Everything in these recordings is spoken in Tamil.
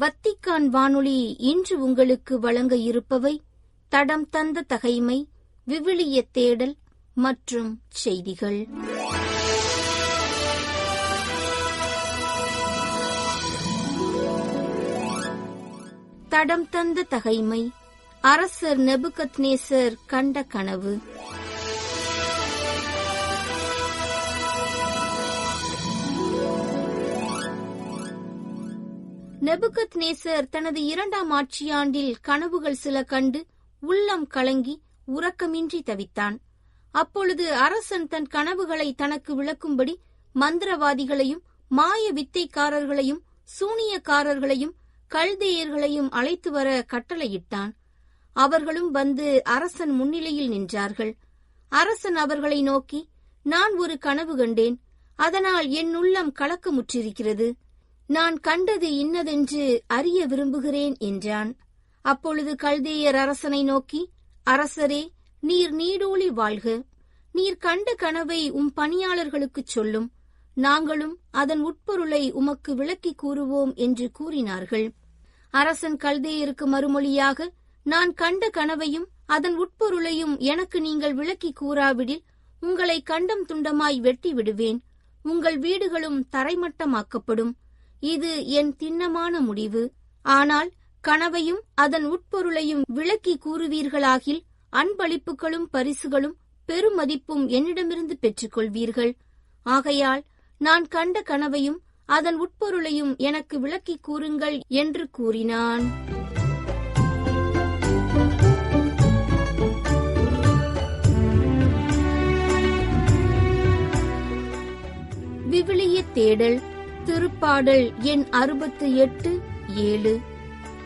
வத்திக்கான் வானொலி இன்று உங்களுக்கு வழங்க இருப்பவை தடம் தந்த தகைமை விவிலிய தேடல் மற்றும் செய்திகள். தடம் தந்த தகைமை அரசர் நெபுகத்னேசர் கண்ட கனவு. நெபுகத் நேசர் தனது இரண்டாம் ஆட்சியாண்டில் கனவுகள் சில கண்டு உள்ளம் கலங்கி உறக்கமின்றி தவித்தான். அப்பொழுது அரசன் தன் கனவுகளை தனக்கு விளக்கும்படி மந்திரவாதிகளையும் மாய வித்தைக்காரர்களையும் சூனியக்காரர்களையும் கல்தேயர்களையும் அழைத்து வர கட்டளையிட்டான். அவர்களும் வந்து அரசன் முன்னிலையில் நின்றார்கள். அரசன் அவர்களை நோக்கி நான் ஒரு கனவு கண்டேன். அதனால் என் உள்ளம் கலக்கமுற்றிருக்கிறது. நான் கண்டது இன்னதென்று அறிய விரும்புகிறேன் என்றான். அப்பொழுது கல்தேயர் அரசனை நோக்கி அரசரே நீர் நீடூழி வாழ்க. நீர் கண்ட கனவை உம் பணியாளர்களுக்குச் சொல்லும். நாங்களும் அதன் உட்பொருளை உமக்கு விளக்கிக் கூறுவோம் என்று கூறினார்கள். அரசன் கல்தேயருக்கு மறுமொழியாக நான் கண்ட கனவையும் அதன் உட்பொருளையும் எனக்கு நீங்கள் விளக்கிக் கூறாவிடில் உங்களை கண்டம் துண்டமாய் வெட்டி விடுவேன். உங்கள் வீடுகளும் தரைமட்டமாக்கப்படும். இது என் திண்ணமான முடிவு. ஆனால் கனவையும் அதன் உட்பொருளையும் விளக்கி கூறுவீர்களாகில் அன்பளிப்புகளும் பரிசுகளும் பெருமதிப்பும் என்னிடமிருந்து பெற்றுக்கொள்வீர்கள். ஆகையால் நான் கண்ட கனவையும் அதன் உட்பொருளையும் எனக்கு விளக்கிக் கூறுங்கள் என்று கூறினான். விவிலிய தேடல். திருப்பாடல் எண் அறுபத்து எட்டு ஏழு.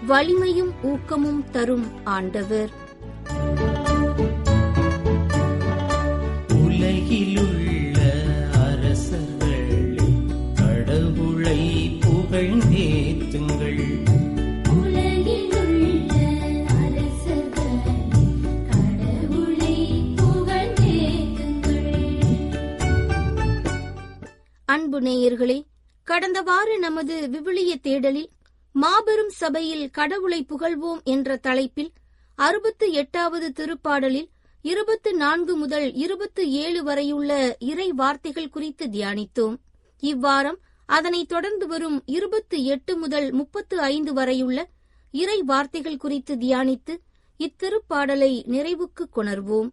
வலிமையும் ஊக்கமும் தரும் ஆண்டவர். உலகிலுள்ள அரசர்களே கடவுளை புகழ்ந்தேத்துங்கள் அன்பு நேயர்களே கடந்த வார நமது விவிலிய தேடலில் மாபெரும் சபையில் கடவுளை புகழ்வோம் என்ற தலைப்பில் அறுபத்து எட்டாவது திருப்பாடலில் இருபத்து நான்கு முதல் இருபத்து ஏழு வரையுள்ள இறை வார்த்தைகள் குறித்து தியானித்தோம். இவ்வாரம் அதனைத் தொடர்ந்து வரும் இருபத்து எட்டு முதல் முப்பத்து ஐந்து வரையுள்ள இறை வார்த்தைகள் குறித்து தியானித்து இத்திருப்பாடலை நிறைவுக்கு கொணர்வோம்.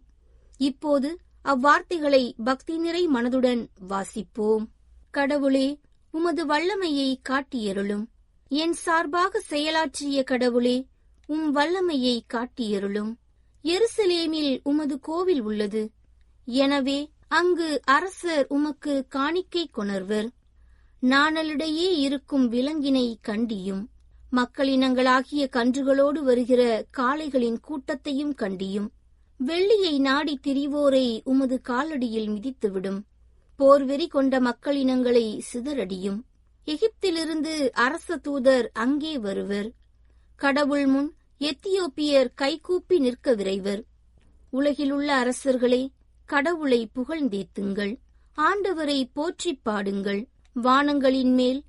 இப்போது அவ்வார்த்தைகளை பக்தி நிறை மனதுடன் வாசிப்போம். கடவுளே உமது வல்லமையை காட்டியருளும். என் சார்பாக செயலாற்றிய கடவுளே உம் வல்லமையை காட்டியருளும். எருசலேமில் உமது கோவில் உள்ளது. எனவே அங்கு அரசர் உமக்கு காணிக்கை கொணர்வர். நாணலிடையே இருக்கும் விலங்கினை கண்டியும். மக்களினங்களாகிய கன்றுகளோடு வருகிற காளைகளின் கூட்டத்தையும் கண்டியும். வெள்ளியை நாடி திரிவோரை உமது காலடியில் மிதித்துவிடும். போர்வெறி கொண்ட மக்களினங்களை சிதறடியும். எகிப்திலிருந்து அரச தூதர் அங்கே வருவர். கடவுள் முன் எத்தியோப்பியர் கைகூப்பி நிற்க விரைவர். உலகிலுள்ள அரசர்களே கடவுளை புகழ்ந்தேத்துங்கள். ஆண்டவரை போற்றிப் பாடுங்கள். வானங்களின் மேல்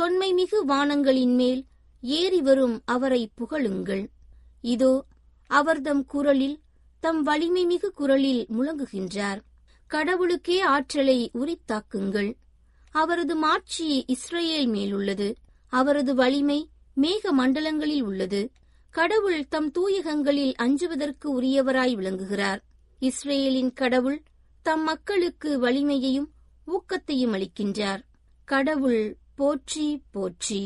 தொன்மைமிகு வானங்களின் மேல் ஏறி வரும் அவரை புகழுங்கள். இதோ அவர்தம் குரலில் தம் வலிமைமிகு குரலில் முழங்குகின்றார். கடவுளுக்கே ஆற்றலை உரித்தாக்குங்கள். அவரது மாட்சி இஸ்ரேல் மேலுள்ளது. அவரது வலிமை மேக மண்டலங்களில் உள்ளது. கடவுள் தம் தூயகங்களில் அஞ்சுவதற்கு உரியவராய் விளங்குகிறார். இஸ்ரேலின் கடவுள் தம் மக்களுக்கு வலிமையையும் ஊக்கத்தையும் அளிக்கின்றார். கடவுள் போற்றி போற்றி.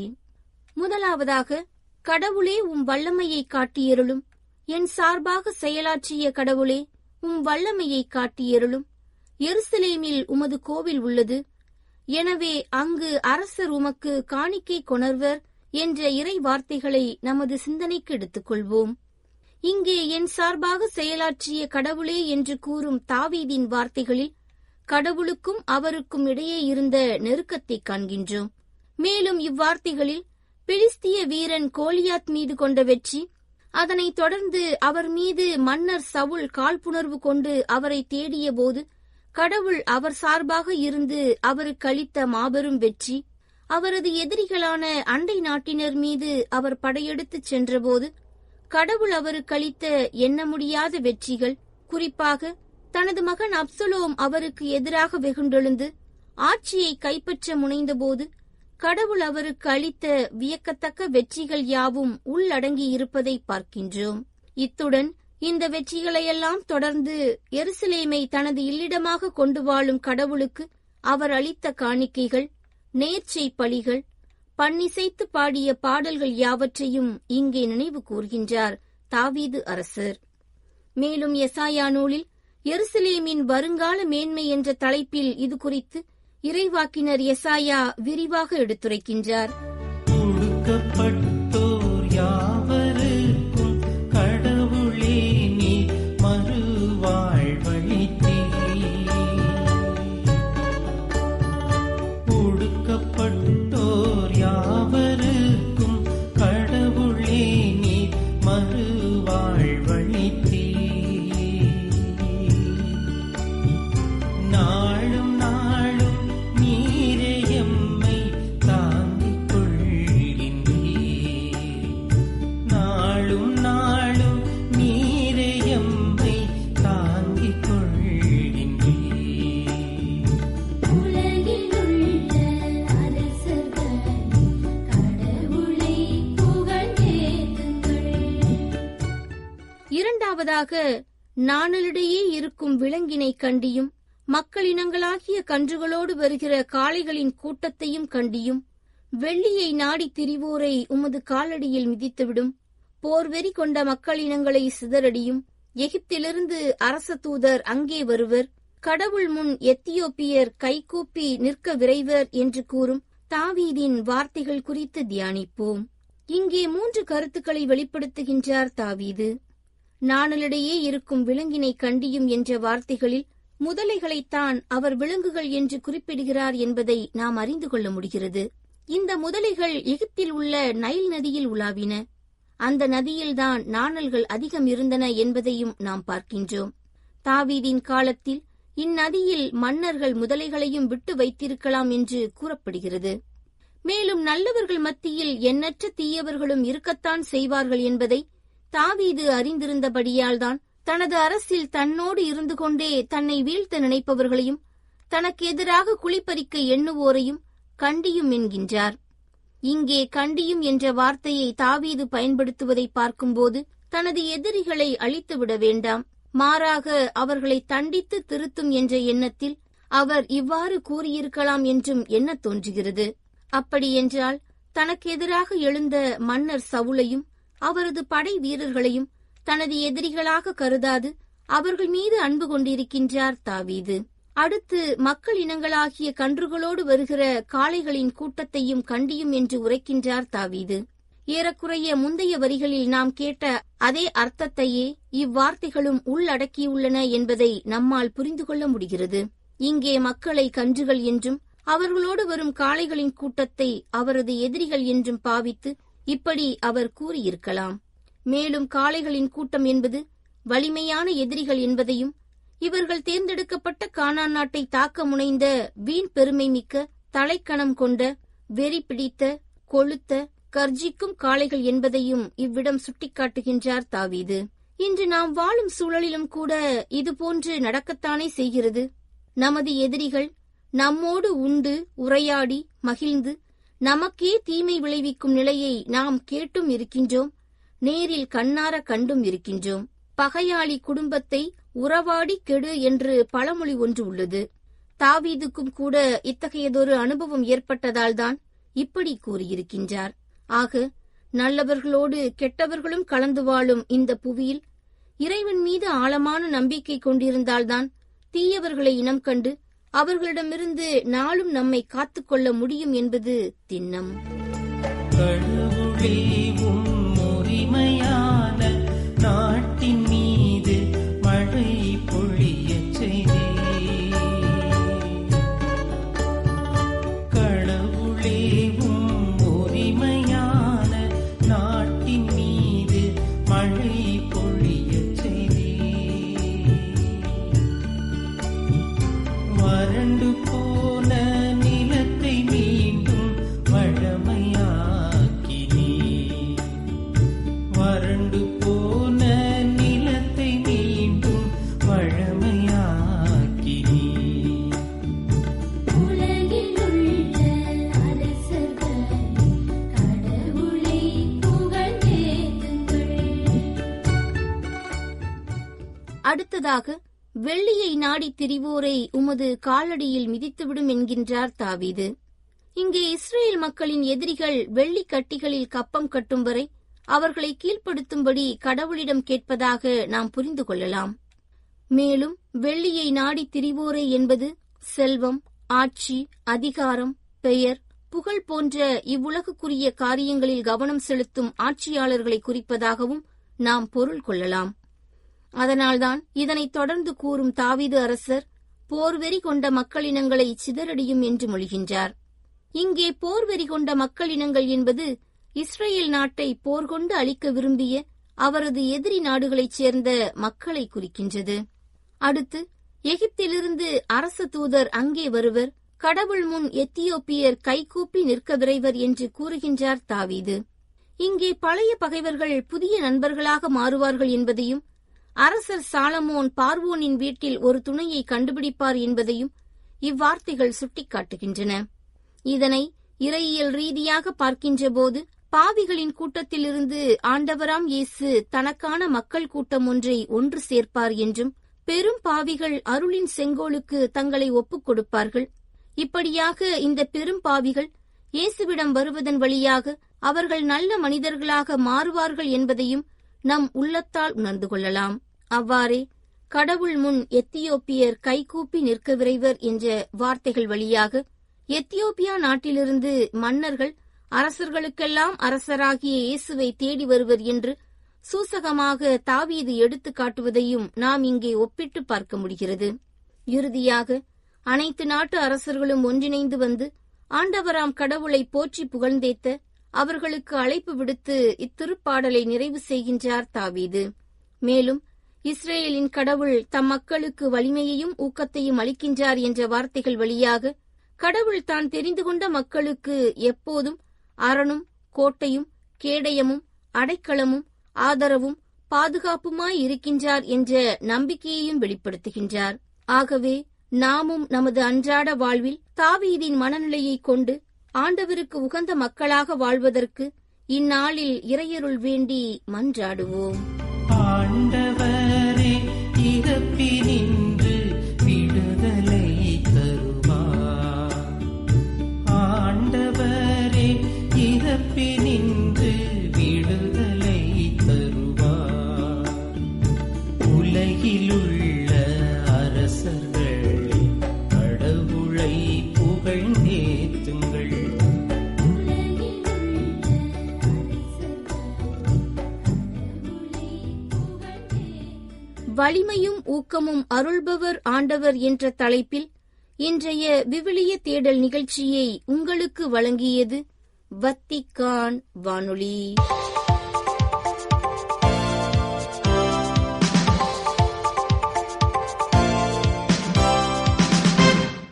முதலாவதாக கடவுளே உம் வல்லமையை காட்டியருளும் என் சார்பாக செயலாற்றிய கடவுளே உம் வல்லமையை காட்டியருளும் எருசலேமில் உமது கோவில் உள்ளது. எனவே அங்கு அரசர் உமக்கு காணிக்கை கொணர்வர் என்ற இறை வார்த்தைகளை நமது சிந்தனைக்கு எடுத்துக்கொள்வோம். இங்கே என் சார்பாக செயலாற்றிய கடவுளே என்று கூறும் தாவீதின் வார்த்தைகளில் கடவுளுக்கும் அவருக்கும் இடையே இருந்த நெருக்கத்தை காண்கின்றோம். மேலும் இவ்வார்த்தைகளில் பிலிஸ்திய வீரன் கோலியாத் மீது கொண்ட வெற்றி அதனைத் தொடர்ந்து அவர் மீது மன்னர் சவுல் காழ்ப்புணர்வு கொண்டு அவரை தேடிய போது கடவுள் அவர் சார்பாக இருந்து அவருக்கு அளித்த மாபெரும் வெற்றி அவரது எதிரிகளான அண்டை நாட்டினர் மீது அவர் படையெடுத்துச் சென்றபோது கடவுள் அவருக்கு அளித்த எண்ண முடியாத வெற்றிகள் குறிப்பாக தனது மகன் அப்சலோம் அவருக்கு எதிராக வெகுண்டெழுந்து ஆட்சியை கைப்பற்ற முனைந்தபோது கடவுள் அவருக்கு அளித்த வியக்கத்தக்க வெற்றிகள் யாவும் உள்ளடங்கி இருப்பதை பார்க்கின்றோம். இத்துடன் இந்த வெற்றிகளையெல்லாம் தொடர்ந்து எருசலேமை தனது இல்லிடமாக கொண்டு வாழும் கடவுளுக்கு அவர் அளித்த காணிக்கைகள் நேர்ச்சை பலிகள் பன்னிசைத்து பாடிய பாடல்கள் யாவற்றையும் இங்கே நினைவு கூர்கின்றார் தாவீது அரசர். மேலும் எசாயா நூலில் எருசலேமின் வருங்கால மேன்மை என்ற தலைப்பில் இது குறித்து இறைவாக்கினர் எசாயா விரிவாக எடுத்துரைக்கின்றார். மாறாக நாணலிடையே இருக்கும் விலங்கினை கண்டியும் மக்களினங்களாகிய கன்றுகளோடு வருகிற காளைகளின் கூட்டத்தையும் கண்டியும் வெள்ளியை நாடித் திரிவோரை உமது காலடியில் மிதித்துவிடும் போர்வெறி கொண்ட மக்களினங்களை சிதறடியும் எகிப்திலிருந்து அரச தூதர் அங்கே வருவர் கடவுள் முன் எத்தியோப்பியர் கைகூப்பி நிற்க விரைவர் என்று கூறும் தாவீதின் வார்த்தைகள் குறித்து தியானிப்போம். இங்கே மூன்று கருத்துக்களை வெளிப்படுத்துகின்றார் தாவீது. நாணலிடையே இருக்கும் விலங்கினை கண்டியும் என்ற வார்த்தைகளில் முதலைகளைத்தான் அவர் விலங்குகள் என்று குறிப்பிடுகிறார் என்பதை நாம் அறிந்து கொள்ள முடிகிறது. இந்த முதலைகள் எகிப்தில் உள்ள நைல் நதியில் உலாவின. அந்த நதியில்தான் நாணல்கள் அதிகம் இருந்தன என்பதையும் நாம் பார்க்கின்றோம். தாவீதின் காலத்தில் இந்நதியில் மன்னர்கள் முதலைகளையும் விட்டு வைத்திருக்கலாம் என்று கூறப்படுகிறது. மேலும் நல்லவர்கள் மத்தியில் எண்ணற்ற தீயவர்களும் இருக்கத்தான் செய்வார்கள் என்பதை தாவீது அறிந்திருந்தபடியால்தான் தனது அரசில் தன்னோடு இருந்து கொண்டே தன்னை வீழ்த்த நினைப்பவர்களையும் தனக்கு எதிராக குளிப்பறிக்க எண்ணுவோரையும் கண்டியும் என்கின்றார். இங்கே கண்டியும் என்ற வார்த்தையை தாவீது பயன்படுத்துவதை பார்க்கும்போது தனது எதிரிகளை அழித்துவிட வேண்டாம். மாறாக அவர்களை தண்டித்து திருத்தும் என்ற எண்ணத்தில் அவர் இவ்வாறு கூறியிருக்கலாம் என்றும் எண்ணத் தோன்றுகிறது. அப்படியென்றால் தனக்கு எதிராக எழுந்த மன்னர் சவுலையும் அவரது படை வீரர்களையும் தனது எதிரிகளாக கருதாது அவர்கள் மீது அன்பு கொண்டிருக்கின்றார் தாவீது. அடுத்து மக்கள் இனங்களாகிய கன்றுகளோடு வருகிற காளைகளின் கூட்டத்தையும் கண்டியும் என்று உரைக்கின்றார் தாவீது. ஏறக்குறைய முந்தைய வரிகளில் நாம் கேட்ட அதே அர்த்தத்தையே இவ்வார்த்தைகளும் உள்ளடக்கியுள்ளன என்பதை நம்மால் புரிந்து கொள்ள முடிகிறது. இங்கே மக்களை கன்றுகள் என்றும் அவர்களோடு வரும் காளைகளின் கூட்டத்தை அவரது எதிரிகள் என்றும் பாவித்து இப்படி அவர் கூறியிருக்கலாம். மேலும் காளைகளின் கூட்டம் என்பது வலிமையான எதிரிகள் என்பதையும் இவர்கள் தேர்ந்தெடுக்கப்பட்ட கானான் நாட்டை தாக்க முனைந்த வீண் பெருமை மிக்க தலைக்கணம் கொண்ட வெறி பிடித்த கொழுத்த கர்ஜிக்கும் காளைகள் என்பதையும் இவ்விடம் சுட்டிக்காட்டுகின்றார் தாவீது. இன்று நாம் வாழும் சூழலிலும் கூட இதுபோன்று நடக்கத்தானே செய்கிறது. நமது எதிரிகள் நம்மோடு உண்டு உரையாடி மகிழ்ந்து நமக்கே தீமை விளைவிக்கும் நிலையை நாம் கேட்டும் இருக்கின்றோம் நேரில் கண்ணார கண்டும் இருக்கின்றோம். பகையாளி குடும்பத்தை உறவாடி கெடு என்று பழமொழி ஒன்று உள்ளது. தாவீதுக்கும் கூட இத்தகையதொரு அனுபவம் ஏற்பட்டதால்தான் இப்படி கூறியிருக்கின்றார். ஆக நல்லவர்களோடு கெட்டவர்களும் கலந்து வாழும் இந்த புவியில் இறைவன் மீது ஆழமான நம்பிக்கை கொண்டிருந்தால்தான் தீயவர்களை இனம் கண்டு அவர்களிடமிருந்து நாளும் நம்மை காத்துக்கொள்ள முடியும் என்பது திண்ணம். கடவுளே அடுத்ததாக வெள்ளியை நாடித் திரிவோரை உமது காலடியில் மிதித்துவிடும் என்கின்றார் தாவீது. இங்கே இஸ்ரேல் மக்களின் எதிரிகள் வெள்ளி கட்டிகளில் கப்பம் கட்டும் வரை அவர்களை கீழ்ப்படுத்தும்படி கடவுளிடம் கேட்பதாக நாம் புரிந்து கொள்ளலாம். மேலும் வெள்ளியை நாடித் திரிவோரே என்பது செல்வம் ஆட்சி அதிகாரம் பெயர் புகழ் போன்ற இவ்வுலகுக்குரிய காரியங்களில் கவனம் செலுத்தும் ஆட்சியாளர்களை குறிப்பதாகவும் நாம் பொருள் கொள்ளலாம். அதனால்தான் இதனைத் தொடர்ந்து கூறும் தாவீது அரசர் போர்வெறி கொண்ட மக்களினங்களை சிதறடியும் என்று மொழிகின்றார். இங்கே போர்வெறி கொண்ட மக்களினங்கள் என்பது இஸ்ரேல் நாட்டை போர் கொண்டு அழிக்க விரும்பிய அவரது எதிரி நாடுகளைச் சேர்ந்த மக்களை குறிக்கின்றது. அடுத்து எகிப்திலிருந்து அரச தூதர் அங்கே வருவர் கடவுள் முன் எத்தியோப்பியர் கைகூப்பி நிற்க விரைவர் என்று கூறுகின்றார் தாவீது. இங்கே பழைய பகைவர்கள் புதிய நண்பர்களாக மாறுவார்கள் என்பதையும் அரசர் சாலமோன் பார்வோனின் வீட்டில் ஒரு துணையை கண்டுபிடிப்பார் என்பதையும் இவ்வார்த்தைகள் சுட்டிக்காட்டுகின்றன. இதனை இறையியல் ரீதியாக பார்க்கின்றபோது பாவிகளின் கூட்டத்திலிருந்து ஆண்டவராம் இயேசு தனக்கான மக்கள் கூட்டம் ஒன்றை ஒன்று சேர்ப்பார் என்றும் பெரும் பாவிகள் அருளின் செங்கோலுக்கு தங்களை ஒப்புக் கொடுப்பார்கள். இப்படியாக இந்த பெரும் பாவிகள் இயேசுவிடம் வருவதன் வழியாக அவர்கள் நல்ல மனிதர்களாக மாறுவார்கள் என்பதையும் நம் உள்ளத்தால் உணர்ந்து கொள்ளலாம். அவ்வாறே கடவுள் முன் எத்தியோப்பியர் கைகூப்பி நிற்க விரைவர் என்ற வார்த்தைகள் வழியாக எத்தியோப்பியா நாட்டிலிருந்து மன்னர்கள் அரசர்களுக்கெல்லாம் அரசராகிய இயேசுவை தேடி வருவர் என்று சூசகமாக தாவீது எடுத்துக் காட்டுவதையும் நாம் இங்கே ஒப்பிட்டு பார்க்க முடிகிறது. இறுதியாக அனைத்து நாட்டு அரசர்களும் ஒன்றிணைந்து வந்து ஆண்டவராம் கடவுளை போற்றி புகழ்ந்தேத்த அவர்களுக்கு அழைப்பு விடுத்து இத்திருப்பாடலை நிறைவு செய்கின்றார் தாவீது. மேலும் இஸ்ரேலின் கடவுள் தம் மக்களுக்கு வலிமையையும் ஊக்கத்தையும் அளிக்கின்றார் என்ற வார்த்தைகள் வழியாக கடவுள் தான் தெரிந்து கொண்ட மக்களுக்கு எப்போதும் அரணும் கோட்டையும் கேடயமும் அடைக்கலமும் ஆதரவும் பாதுகாப்புமாய் இருக்கின்றார் என்ற நம்பிக்கையையும் வெளிப்படுத்துகின்றார். ஆகவே நாமும் நமது அன்றாட வாழ்வில் தாவீதின் மனநிலையைக் கொண்டு ஆண்டவருக்கு உகந்த மக்களாக வாழ்வதற்கு இந்நாளில் இறையருள் வேண்டி மன்றாடுவோம். ஆண்டவர் வலிமையும் ஊக்கமும் அருள்பவர் ஆண்டவர் என்ற தலைப்பில் இன்றைய விவிலிய தேடல் நிகழ்ச்சியை உங்களுக்கு வழங்கியது வத்திக்கான் வானொலி.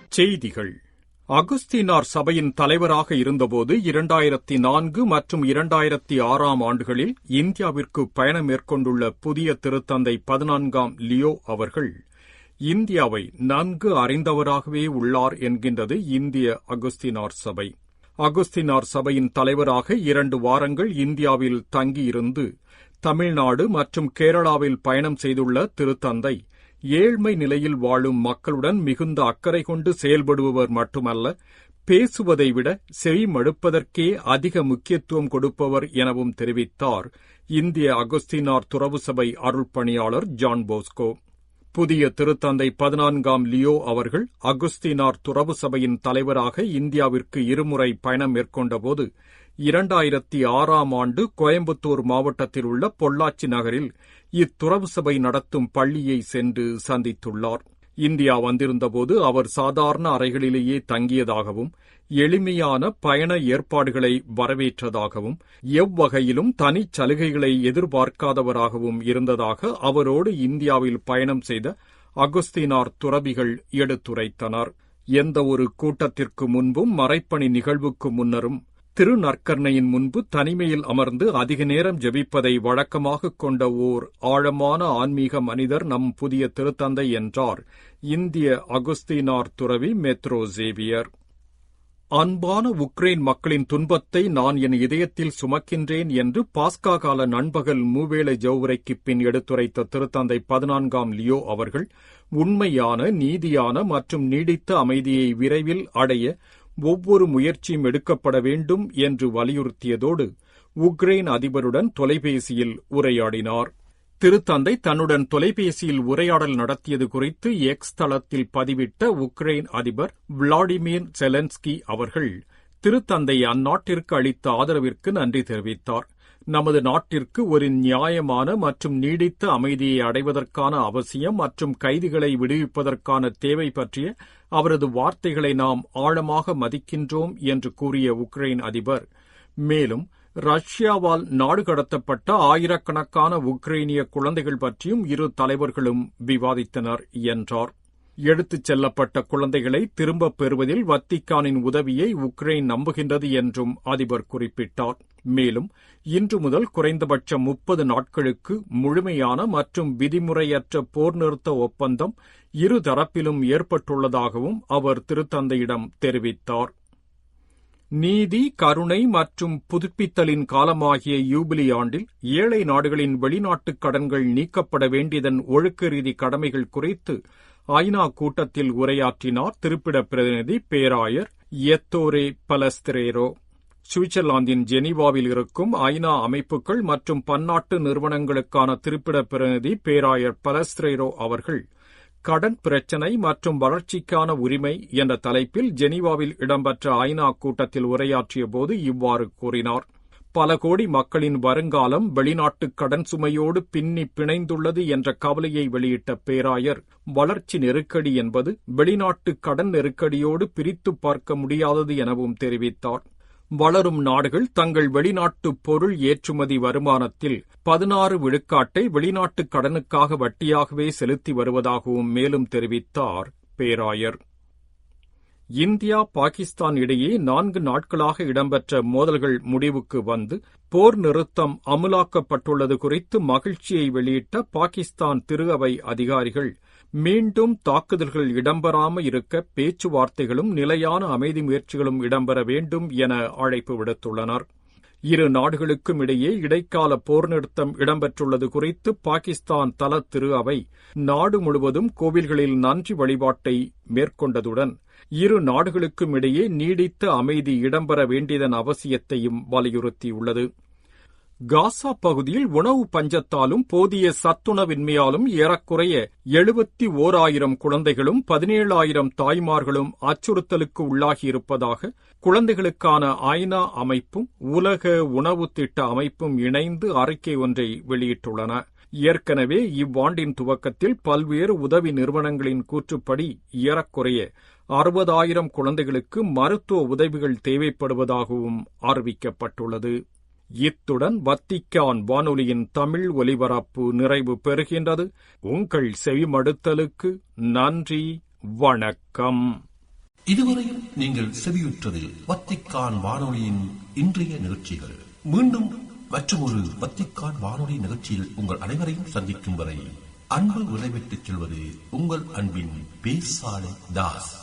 செய்திகள். அகுஸ்தீனார் சபையின் தலைவராக இருந்தபோது இரண்டாயிரத்தி நான்கு மற்றும் இரண்டாயிரத்தி ஆறாம் ஆண்டுகளில் இந்தியாவிற்கு பயணம் மேற்கொண்டுள்ள புதிய திருத்தந்தை பதினான்காம் லியோ அவர்கள் இந்தியாவை நன்கு அறிந்தவராகவே உள்ளார் என்கின்றது இந்திய அகுஸ்தினார் சபை. அகுஸ்தினார் சபையின் தலைவராக இரண்டு வாரங்கள் இந்தியாவில் தங்கியிருந்து தமிழ்நாடு மற்றும் கேரளாவில் பயணம் செய்துள்ள திருத்தந்தை. ஏழ்மை நிலையில் வாழும் மக்களுடன் மிகுந்த அக்கறை கொண்டு செயல்படுபவர் மட்டுமல்ல பேசுவதை விட செவிமடுப்பதற்கே அதிக முக்கியத்துவம் கொடுப்பவர் எனவும் தெரிவித்தார் இந்திய அகஸ்தீனார் துறவு சபை அருள்பணியாளர் ஜான் போஸ்கோ. புதிய திருத்தந்தை பதினான்காம் லியோ அவர்கள் அகுஸ்தினார் துறவு சபையின் தலைவராக இந்தியாவிற்கு இருமுறை பயணம் மேற்கொண்டபோது இரண்டாயிரத்தி ஆறாம் ஆண்டு கோயம்புத்தூர் மாவட்டத்தில் உள்ள பொள்ளாச்சி நகரில் இத்துறவு சபை நடத்தும் பள்ளியை சென்று சந்தித்துள்ளார். இந்தியா வந்திருந்தபோது அவர் சாதாரண அறைகளிலேயே தங்கியதாகவும் எளிமையான பயண ஏற்பாடுகளை வரவேற்றதாகவும் எவ்வகையிலும் தனிச் சலுகைகளை எதிர்பார்க்காதவராகவும் இருந்ததாக அவரோடு இந்தியாவில் பயணம் செய்த அகுஸ்தினார் துறவிகள் எடுத்துரைத்தனர். எந்த ஒரு கூட்டத்திற்கு முன்பும் மறைப்பணி நிகழ்வுக்கு முன்னரும் திருநற்கர்ணையின் முன்பு தனிமையில் அமர்ந்து அதிக நேரம் ஜெபிப்பதை வழக்கமாகக் கொண்ட ஓர் ஆழமான ஆன்மீக மனிதர் நம் புதிய திருத்தந்தை என்றார். இந்திய அகுஸ்தீனார் துறவி மெத்ரோ சேவியர். அன்பான உக்ரைன் மக்களின் துன்பத்தை நான் என் இதயத்தில் சுமக்கின்றேன் என்று பாஸ்கா கால நண்பகல் மூவேளை ஜவுரைக்கு பின் எடுத்துரைத்த திருத்தந்தை பதினான்காம் லியோ அவர்கள் உண்மையான நீதியான மற்றும் நீடித்த அமைதியை விரைவில் அடைய ஒவ்வொரு முயற்சியும் எடுக்கப்பட வேண்டும் என்று வலியுறுத்தியதோடு உக்ரைன் அதிபருடன் தொலைபேசியில் உரையாடினார். திருத்தந்தை தன்னுடன் தொலைபேசியில் உரையாடல் நடத்தியது குறித்து எக்ஸ் தளத்தில் பதிவிட்ட உக்ரைன் அதிபர் விளாடிமிர் செலன்ஸ்கி அவர்கள் திருத்தந்தை அந்நாட்டிற்கு அளித்த ஆதரவிற்கு நன்றி தெரிவித்தார். நமது நாட்டிற்கு ஒரு நியாயமான மற்றும் நீடித்த அமைதியை அடைவதற்கான அவசியம் மற்றும் கைதிகளை விடுவிப்பதற்கான தேவை பற்றிய அவரது வார்த்தைகளை நாம் ஆழமாக மதிக்கின்றோம் என்று கூறிய உக்ரைன் அதிபர். மேலும் ரஷ்யாவால் நாடு கடத்தப்பட்ட ஆயிரக்கணக்கான உக்ரைனிய குழந்தைகள் பற்றியும் இரு தலைவர்களும் விவாதித்தனர் என்றார். எடுத்துச் செல்லப்பட்ட குழந்தைகளை திரும்பப் பெறுவதில் வத்திக்கானின் உதவியை உக்ரைன் நம்புகின்றது என்றும் அதிபர் குறிப்பிட்டார். மேலும் இன்று முதல் குறைந்தபட்சம் முப்பது நாட்களுக்கு முழுமையான மற்றும் விதிமுறையற்ற போர் நிறுத்த ஒப்பந்தம் இரு தரப்பிலும் ஏற்பட்டுள்ளதாகவும் அவர் திருத்தந்தையிடம் தெரிவித்தார். நீதி கருணை மற்றும் புதுப்பித்தலின் காலமாகிய யூபிலி ஆண்டில் ஏழை நாடுகளின் வெளிநாட்டுக் கடன்கள் நீக்கப்பட வேண்டியதன் ஒழுக்க ரீதி கடமைகள் குறித்து ஐநா கூட்டத்தில் உரையாற்றினார் திருப்பிட பிரதிநிதி பேராயர் எத்தோரே பலஸ்திரேரோ. சுவிட்சர்லாந்தின் ஜெனீவாவில் இருக்கும் ஐநா அமைப்புகள் மற்றும் பன்னாட்டு நிறுவனங்களுக்கான திருப்பிட பிரதிநிதி பேராயர் பலஸ்திரேரோ அவர்கள் கடன் பிரச்சினை மற்றும் வளர்ச்சிக்கான உரிமை என்ற தலைப்பில் ஜெனீவாவில் இடம்பெற்ற ஐநா கூட்டத்தில் உரையாற்றியபோது இவ்வாறு கூறினார். பல கோடி மக்களின் வருங்காலம் வெளிநாட்டு கடன் சுமையோடு பின்னி பிணைந்துள்ளது என்ற கவலையை வெளியிட்ட பேராயர் வளர்ச்சி நெருக்கடி என்பது வெளிநாட்டு கடன் நெருக்கடியோடு பிரித்து பார்க்க முடியாதது எனவும் தெரிவித்தார். வளரும் நாடுகள் தங்கள் வெளிநாட்டு பொருள் ஏற்றுமதி வருமானத்தில் பதினாறு விழுக்காட்டை வெளிநாட்டு கடனுக்காக வட்டியாகவே செலுத்தி வருவதாகவும் மேலும் தெரிவித்தார் பேராயர். இந்தியா பாகிஸ்தான் இடையே நான்கு நாட்களாக இடம்பெற்ற மோதல்கள் முடிவுக்கு வந்து போர் நிறுத்தம் அமுலாக்கப்பட்டுள்ளது குறித்து மகிழ்ச்சியை வெளியிட்ட பாகிஸ்தான் திரு அவை அதிகாரிகள் மீண்டும் தாக்குதல்கள் இடம்பெறாமல் இருக்க பேச்சுவார்த்தைகளும் நிலையான அமைதி முயற்சிகளும் இடம்பெற வேண்டும் என அழைப்பு விடுத்துள்ளனர். இரு நாடுகளுக்கும் இடையே இடைக்கால போர் நிறுத்தம் இடம்பெற்றுள்ளது குறித்து பாகிஸ்தான் தல திரு அவை நாடு முழுவதும் கோவில்களில் நன்றி வழிபாட்டை மேற்கொண்டதுடன் இரு நாடுகளுக்கும் இடையே நீடித்த அமைதி இடம்பெற வேண்டியதன் அவசியத்தையும் வலியுறுத்தியுள்ளது. காசா பகுதியில் உணவு பஞ்சத்தாலும் போதிய சத்துணவின்மையாலும் ஏறக்குறைய எழுபத்தி ஓராயிரம் குழந்தைகளும் பதினேழாயிரம் தாய்மார்களும் அச்சுறுத்தலுக்கு உள்ளாகியிருப்பதாக குழந்தைகளுக்கான ஐநா அமைப்பும் உலக உணவு திட்ட அமைப்பும் இணைந்து அறிக்கை ஒன்றை வெளியிட்டுள்ளன. ஏற்கனவே இவ்வாண்டின் துவக்கத்தில் பல்வேறு உதவி நிறுவனங்களின் கூற்றுப்படி ஏறக்குறைய அறுபதாயிரம் குழந்தைகளுக்கு மருத்துவ உதவிகள் தேவைப்படுவதாகவும் அறிவிக்கப்பட்டுள்ளது. இத்துடன் வத்திக்கான் வானொலியின் தமிழ் ஒலிபரப்பு நிறைவு பெறுகின்றது. உங்கள் செவிமடுத்தலுக்கு நன்றி வணக்கம். இதுவரையும் நீங்கள் செவியுற்றது வத்திக்கான் வானொலியின் இன்றைய நிகழ்ச்சிகள். மீண்டும் மற்றொரு வத்திக்கான் வானொலி நிகழ்ச்சியில் உங்கள் அனைவரையும் சந்திக்கும் வரை அன்பு விடைபெற்றுச் செல்வது உங்கள் அன்பின் பேசாலை தாஸ்.